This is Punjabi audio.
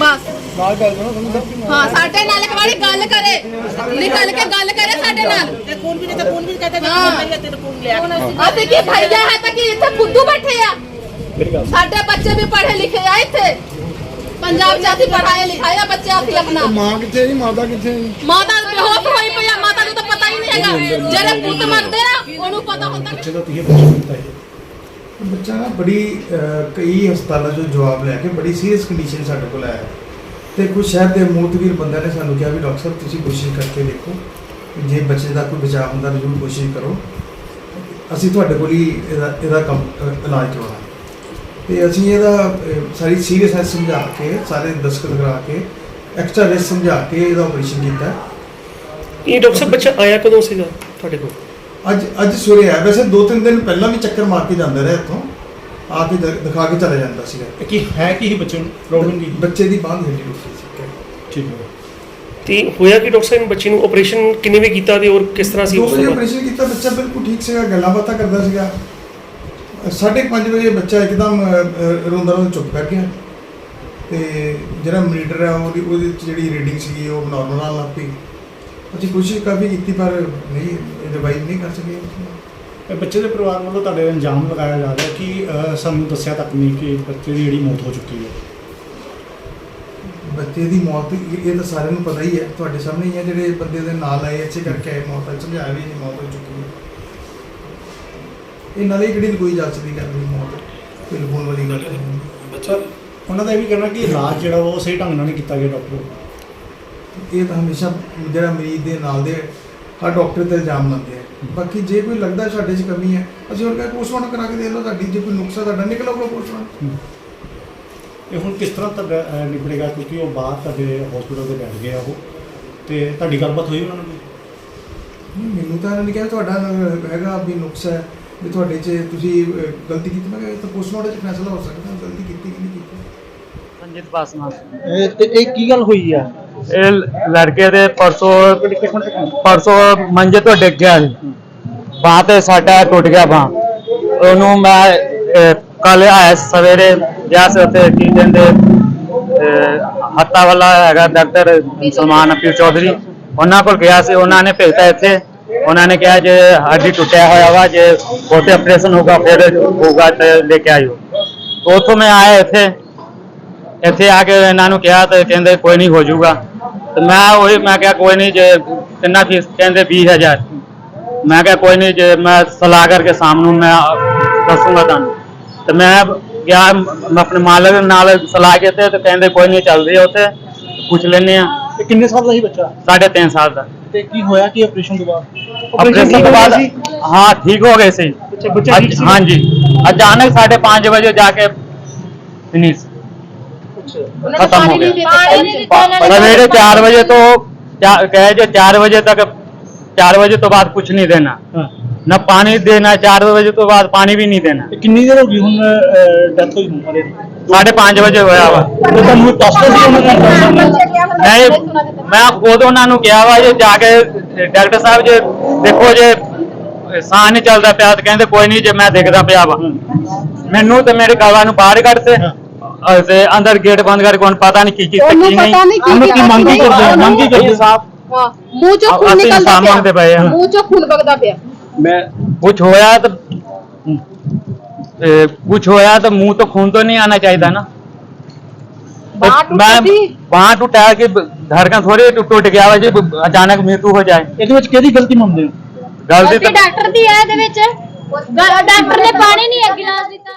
ਬਸ। ਨਾਲ ਗੱਲ ਕਰੋ ਤੁਹਾਨੂੰ ਸਭ ਕੀ ਹਾਂ ਸਾਡੇ ਨਾਲ ਇੱਕ ਵਾਰੀ ਗੱਲ ਕਰੇ। ਨਿਕਲ ਕੇ ਗੱਲ ਕਰੇ ਸਾਡੇ ਨਾਲ। ਤੇ ਕੌਣ ਵੀ ਨਹੀਂ ਤਾਂ ਕੌਣ ਵੀ ਕਹਤਾ ਕਿ ਹਾਂ। ਮੈਂ ਤੇਰੇ ਕੋਲ ਲਿਆ ਅਸੀਂ ਕੀ ਭਈਆ ਹੈ ਤਾਂ ਕਿ ਇੱਥੇ ਬੁੱਧੂ ਬੈਠੇ ਆ। ਮੇਰੀ ਗੱਲ ਸਾਡੇ ਬੱਚੇ ਵੀ ਪੜ੍ਹੇ ਲਿਖੇ ਆ ਇੱਥੇ। ਪੰਜਾਬ ਚ ਅਸੀਂ ਪੜਾਏ ਲਿਖਾਇਆ ਬੱਚੇ ਅਸੀਂ ਆਪਣਾ। ਮਾਂ ਕਿੱਥੇ ਜੀ? ਮਾਤਾ ਕਿੱਥੇ ਜੀ? ਮਾਤਾ ਬੇਹੋਸ਼ ਹੋਈ ਪਈ ਆ ਮਾਤਾ ਨੂੰ ਤਾਂ ਪਤਾ ਹੀ ਨਹੀਂ ਹੈਗਾ। ਜਿਹੜੇ ਪੁੱਤ ਮੰਗਦੇ ਆ ਉਹਨੂੰ ਪਤਾ ਹੁੰਦਾ ਕਿ ਜਦੋਂ ਤੁਸੀਂ ਇਹ ਪੁੱਛ ਦਿੱਤਾ ਹੈ? ਬੱਚਾ ਨਾ ਬੜੀ ਅਹ, ਕਈ ਹਸਪਤਾਲਾਂ ਚੋਂ ਜਵਾਬ ਲੈ ਕੇ ਬੜੀ ਸੀਰੀਅਸ ਕੰਡੀਸ਼ਨ ਸਾਡੇ ਕੋਲ ਆਇਆ। ਤੇ ਕੁਝ ਸ਼ਹਿਰ ਦੇ ਮੂਤਵੀਰ ਬੰਦਿਆਂ ਨੇ ਸਾਨੂੰ ਕਿਹਾ ਵੀ ਡਾਕਟਰ ਸਾਹਿਬ ਤੁਸੀਂ ਕੋਸ਼ਿਸ਼ ਕਰਕੇ ਦੇਖੋ ਜੇ ਬੱਚੇ ਦਾ ਕੋਈ ਬਚਾਅ ਹੁੰਦਾ ਤਾਂ ਜ਼ਰੂਰ ਕੋਸ਼ਿਸ਼ ਕਰੋ। ਅਸੀਂ ਤੁਹਾਡੇ ਕੋਲ ਹੀ ਇਹਦਾ ਇਹਦਾ ਕੰਮ ਅਹ, ਇਲਾਜ ਕਰਵਾਉਣਾ ਤੇ ਅਸੀਂ ਇਹਦਾ ਅਹ, ਸਾਰੀ ਸੀਰੀਅਸਨੈਸ ਸਮਝਾ ਕੇ ਸਾਰੇ ਦਸਤਖਤ ਕਰਾ ਕੇ ਐਕਸਟਰਾ ਰਿਸਕ ਸਮਝਾ ਕੇ ਇਹਦਾ ਆਪਰੇਸ਼ਨ ਕੀਤਾ। ਇਹ ਡਾਕਟਰ ਸਾਹਿਬ ਬੱਚਾ ਆਇਆ ਕਦੋਂ ਸੀਗਾ ਤੁਹਾਡੇ ਕੋਲ? ਅੱਜ ਅੱਜ ਸਵੇਰੇ ਆਇਆ ਵੈਸੇ ਦੋ ਤਿੰਨ ਦਿਨ ਪਹਿਲਾਂ ਵੀ ਚੱਕਰ ਮਾਰ ਕੇ ਜਾਂਦਾ ਰਿਹਾ ਇੱਥੋਂ। ਆ ਕੇ ਦ- ਦਿਖਾ ਕੇ ਚਲਾ ਜਾਂਦਾ ਸੀਗਾ। ਕੀ ਹੈ ਕੀ ਬੱਚੇ ਨੂੰ? ਪ੍ਰੋਬਲਮ ਕੀ ਬੱਚੇ ਦੀ ਬਾਂਹ ਟੁੱਟੀ ਸੀ। ਠੀਕ ਹੈ। ਤੇ ਹੋਇਆ ਕਿ ਡਾਕਟਰ ਸਾਹਿਬ ਬੱਚੇ ਨੂੰ ਆਪਰੇਸ਼ਨ ਕਿੰਨੇ ਵੇ ਕੀਤਾ ਤੇ ਔਰ ਕਿਸ ਤਰ੍ਹਾਂ ਸੀ ਦੋ ਉਸ ਵਜੇ ਤੋਂ ਬਾਅਦ ਆਪਰੇਸ਼ਨ ਕੀਤਾ ਬੱਚਾ ਬਿਲਕੁਲ ਠੀਕ ਸੀਗਾ ਗੱਲਾਂ ਬਾਤਾਂ ਕਰਦਾ ਸੀਗਾ। ਸਾਢੇ ਕੁ ਪੰਜ ਵਜੇ ਬੱਚਾ ਇੱਕਦਮ ਰੋਂਦਾ ਰੋਂਦਾ ਚੁੱਪ ਕਰ ਗਿਆ। ਤੇ ਜਿਹੜਾ ਮੀਟਰ ਹੈ ਉਹਦੀ ਉਹਦੇ ਵਿੱਚ ਜਿਹੜੀ ਰੀਡਿੰਗ ਸੀਗੀ ਉਹ ਨਾਰਮਲ ਆਉਣ ਲੱਗ ਪਈ। ਅਸੀਂ ਕੋਸ਼ਿਸ਼ ਕਾਫੀ ਕੀਤੀ ਪਰ ਨਹੀਂ ਰਿਵਾਈਵ ਨਹੀਂ ਕਰ ਸਕੇ। ਇਹ ਬੱਚੇ ਦੇ ਪਰਿਵਾਰ ਵੱਲੋਂ ਤੁਹਾਡੇ ਇਲਜ਼ਾਮ ਲਗਾਇਆ ਜਾ ਰਿਹਾ ਕਿ ਅਹ, ਸਾਨੂੰ ਦੱਸਿਆ ਤੱਕ ਨਹੀਂ ਕਿ ਬੱਚੇ ਦੀ ਜਿਹੜੀ ਮੌਤ ਹੋ ਚੁੱਕੀ ਹੈ। ਬੱਚੇ ਦੀ ਮੌਤ ਇਹ ਇਹ ਤਾਂ ਸਾਰਿਆਂ ਨੂੰ ਪਤਾ ਹੀ ਹੈ। ਤੁਹਾਡੇ ਸਾਹਮਣੇ ਹੀ ਹੈ ਜਿਹੜੇ ਬੰਦੇ ਦੇ ਨਾਲ ਆਏ ਅੱਛੇ ਕਰਕੇ ਆਏ ਮੌਤ ਸਮਝਾਇਆ ਵੀ ਨਹੀਂ ਮੌਤ ਹੋ ਚੁੱਕੀ ਹੈ। ਇਹ ਨਾਲੇ ਕਿਹੜੀ ਕੋਈ ਜਾ ਸਕਦੀ ਗੱਲ ਨਹੀਂ ਮੌਤ? ਕੋਈ ਲਗਾਉਣ ਵਾਲੀ ਗੱਲ ਨਹੀਂ ਬੱਚਾ ਉਹਨਾਂ ਦਾ ਇਹ ਵੀ ਕਹਿਣਾ ਕਿ ਇਲਾਜ ਜਿਹੜਾ ਵਾ ਉਹ ਸਹੀ ਢੰਗ ਨਾਲ ਨਹੀਂ ਕੀਤਾ ਗਿਆ ਡਾਕਟਰ। ਇਹ ਤਾਂ ਹਮੇਸ਼ਾ ਜਿਹੜਾ ਮਰੀਜ਼ ਦੇ ਨਾਲ ਦੇ ਹਰ ਡਾਕਟਰ ਤੇ ਇਲਜ਼ਾਮ ਲਾਉਂਦੇ ਆ। ਬਾਕੀ ਜੇ ਕੋਈ ਲੱਗਦਾ ਸਾਡੇ 'ਚ ਕਮੀ ਹੈ ਅਸੀਂ ਹੋਰ ਕਹਿੰਦੇ ਪੋਸਟਮਾਰਟਮ ਕਰਾ ਕੇ ਦੇ ਲਓ ਸਾਡੀ ਜੇ ਕੋਈ ਨੁਕਸਾ ਤੁਹਾਡਾ ਨਿਕਲ ਆਊਗਾ ਪੋਸਟਮਾਰਟਮ। ਇਹ ਹੁਣ ਕਿਸ ਤਰ੍ਹਾਂ ਤੁਹਾਡਾ ਨਿਬੜੇਗਾ? ਕਿਉਂਕਿ ਉਹ ਬਾਹਰ ਤੁਹਾਡੇ ਹਸਪੀਟਲ ਦੇ ਬੈਠ ਗਏ ਆ ਉਹ। ਤੇ ਤੁਹਾਡੀ ਗੱਲਬਾਤ ਹੋਈ ਉਹਨਾਂ ਨਾਲ ਨਹੀਂ, ਮੈਨੂੰ ਤਾਂ ਇਹਨਾਂ ਨੇ ਕਿਹਾ ਤੁਹਾਡਾ ਹੈਗਾ ਵੀ ਨੁਕਸ ਹੈ ਵੀ ਤੁਹਾਡੇ 'ਚ ਤੁਸੀਂ ਗਲਤੀ ਕੀਤੀ। ਮੈਂ ਕਿਹਾ ਇਹ ਤਾਂ ਪੋਸਟਮਾਰਟਮ 'ਚ ਫੈਸਲਾ ਹੋ ਸਕਦਾ ਗਲਤੀ ਕੀਤੀ ਕਿ ਨਹੀਂ ਕੀਤੀ? ਰਣਜੀਤ ਪਾਸਵਾਨ ਤੇ ਇਹ ਕੀ ਗੱਲ ਹੋਈ ਆ? ਇਹ ਲੜਕੇ ਦੇ ਪਰਸੋਂ ਪਰਸੋਂ ਮੰਜੇ ਤੋਂ ਡਿੱਗ ਗਿਆ ਸੀ। ਬਾਂਹ ਤੇ ਸਾਡਾ ਟੁੱਟ ਗਿਆ ਬਾਂਹ। ਉਹਨੂੰ ਮੈਂ ਕੱਲ ਆਇਆ ਸਵੇਰੇ, ਗਿਆ ਸੀ ਉੱਥੇ ਕੀ ਕਹਿੰਦੇ ਹੱਤਾ ਵਾਲਾ ਹੈਗਾ ਡਾਕਟਰ ਸਲਮਾਨ ਅਪੀਲ ਚੌਧਰੀ। ਉਹਨਾਂ ਕੋਲ ਗਿਆ ਸੀ, ਉਹਨਾਂ ਨੇ ਭੇਜਤਾ ਇੱਥੇ। ਉਹਨਾਂ ਨੇ ਕਿਹਾ ਜੇ ਹੱਡੀ ਟੁੱਟਿਆ ਹੋਇਆ ਵਾ, ਜੇ ਉੱਥੇ ਆਪਰੇਸ਼ਨ ਹੋਗਾ ਫਿਰ ਹੋਗਾ ਤੇ ਲੈ ਕੇ ਆਇਓ। ਉੱਥੋਂ ਮੈਂ ਆਇਆ ਇੱਥੇ। ਇੱਥੇ ਆ ਕੇ ਇਹਨਾਂ ਨੂੰ ਕਿਹਾ ਤੇ ਕਹਿੰਦੇ ਕੋਈ ਨਹੀਂ ਹੋ ਜਾਊਗਾ। ਤੇ ਮੈਂ ਉਹੀ ਮੈਂ ਕਿਹਾ ਕੋਈ ਨਹੀਂ ਜੇ ਕਿੰਨਾ ਫੀਸ ਕਹਿੰਦੇ 20000 ਮੈਂ ਕਿਹਾ ਕੋਈ ਨਹੀਂ ਜੇ ਮੈਂ ਸਲਾਹ ਕਰਕੇ ਸ਼ਾਮ ਨੂੰ ਮੈਂ ਦੱਸੂਗਾ ਤੁਹਾਨੂੰ। ਤੇ ਮੈਂ ਗਿਆ ਮੈਂ ਆਪਣੇ ਮਾਲਕ ਨਾਲ ਸਲਾਹ ਕੀਤੀ ਤੇ ਕਹਿੰਦੇ ਕੋਈ ਨਹੀਂ ਚੱਲ ਰਹੀ ਹੈ ਉੱਥੇ ਪੁੱਛ ਲੈਨੇ ਆ। ਤੇ ਕਿੰਨੇ ਸਾਲ ਦਾ ਸੀ ਬੱਚਾ? ਸਾਢੇ ਤਿੰਨ ਸਾਲ ਦਾ। ਤੇ ਕੀ ਹੋਇਆ ਕੀ ਆਪਰੇਸ਼ਨ ਤੋਂ ਬਾਅਦ? ਆਪਰੇਸ਼ਨ ਤੋਂ ਬਾਅਦ ਹਾਂ ਠੀਕ ਹੋ ਗਏ ਸੀ। ਬੱਚਾ ਠੀਕ ਸੀ? ਹਾਂਜੀ। ਅਚਾਨਕ 5:30 ਵਜੇ ਜਾ ਕੇ ਫਿਨਿਸ਼। खत्म हो गया सवेरे चार बजे तो चा- कहे जो चार बजे तक चार बजे तो बाद कुछ नहीं देना ਹਾਂ न पानी देना चार बजे तो बाद पानी भी नहीं देना ਤੇ ਕਿੰਨੀ ਦੇਰ ਹੋ ਗਈ ਹੁਣ ਡੈਥ ਹੋਈ ਹੁਣ ਉਹਦੇ ਦੀ साढ़े पाँच बजे होया वा ਤੇ ਤੁਹਾਨੂੰ ਦੱਸਦੇ ਸੀ ਉਹਨਾਂ ਨੇ नहीं मैं खुद उन्होंने ਕਿਹਾ ਵਾ ਜੇ ਜਾ ਕੇ ਡਾਕਟਰ ਸਾਹਿਬ ਜੇ ਦੇਖੋ ਜੇ ਸਾਹ ਨਹੀਂ ਚੱਲਦਾ ਪਿਆ ਤੇ ਕਹਿੰਦੇ ਕੋਈ ਨਹੀਂ ਜੇ ਮੈਂ ਦੇਖਦਾ ਪਿਆ ਵਾ ਮੈਨੂੰ ਤੇ ਮੇਰੇ ਗਾਲਾਂ ਨੂੰ ਬਾਹਰ ਕੱਢਤੇ ਅਹ ਤੇ ਅੰਦਰ ਗੇਟ ਬੰਦ ਕਰਕੇ ਹੁਣ ਪਤਾ ਨਹੀਂ ਕੀ ਕੀਤਾ ਉਹਨੂੰ ਕੀ ਨਹੀਂ ਪਤਾ ਨਹੀਂ ਉਹਨੂੰ ਕੀ ਮੰਗ ਕੀ ਕਰਦੇ ਆ ਮੰਗ ਕੀ ਕਰਦੇ ਸਾਹਿਬ ਹਾਂ ਮੂੰਹ ਚੋਂ ਖੂਨ ਅਸੀਂ ਨਿਕਲਦਾ ਇਨਸਾਨ ਮੰਗਦੇ ਪਏ ਪਿਆ ਹਾਂ। ਮੂੰਹ ਚੋਂ ਖੂਨ ਵਗਦਾ ਪਿਆ ਮੈਂ कुछ होया तो ए, कुछ होया तो मुंह तो खून तो नहीं आना चाहिए ना ਬਾਂਹ तो मैं ਟੁੱਟੀ वहां टूटा है कि धड़कन थोड़ी टूट टूट गया हुआ जी अचानक मृत्यु हो जाए ਇਹਦੇ ਵਿੱਚ ਕਿਹਦੀ ਗਲਤੀ ਮੰਨਦੇ ਹੋ गलती ਗਲਤੀ तो ਡਾਕਟਰ ਦੀ ਹੈ ਇਹਦੇ ਵਿੱਚ ਗ- ਡਾਕਟਰ ਨੇ ਪਾਣੀ ਨਹੀਂ ਅੱਗੇ ਦਿੱਤਾ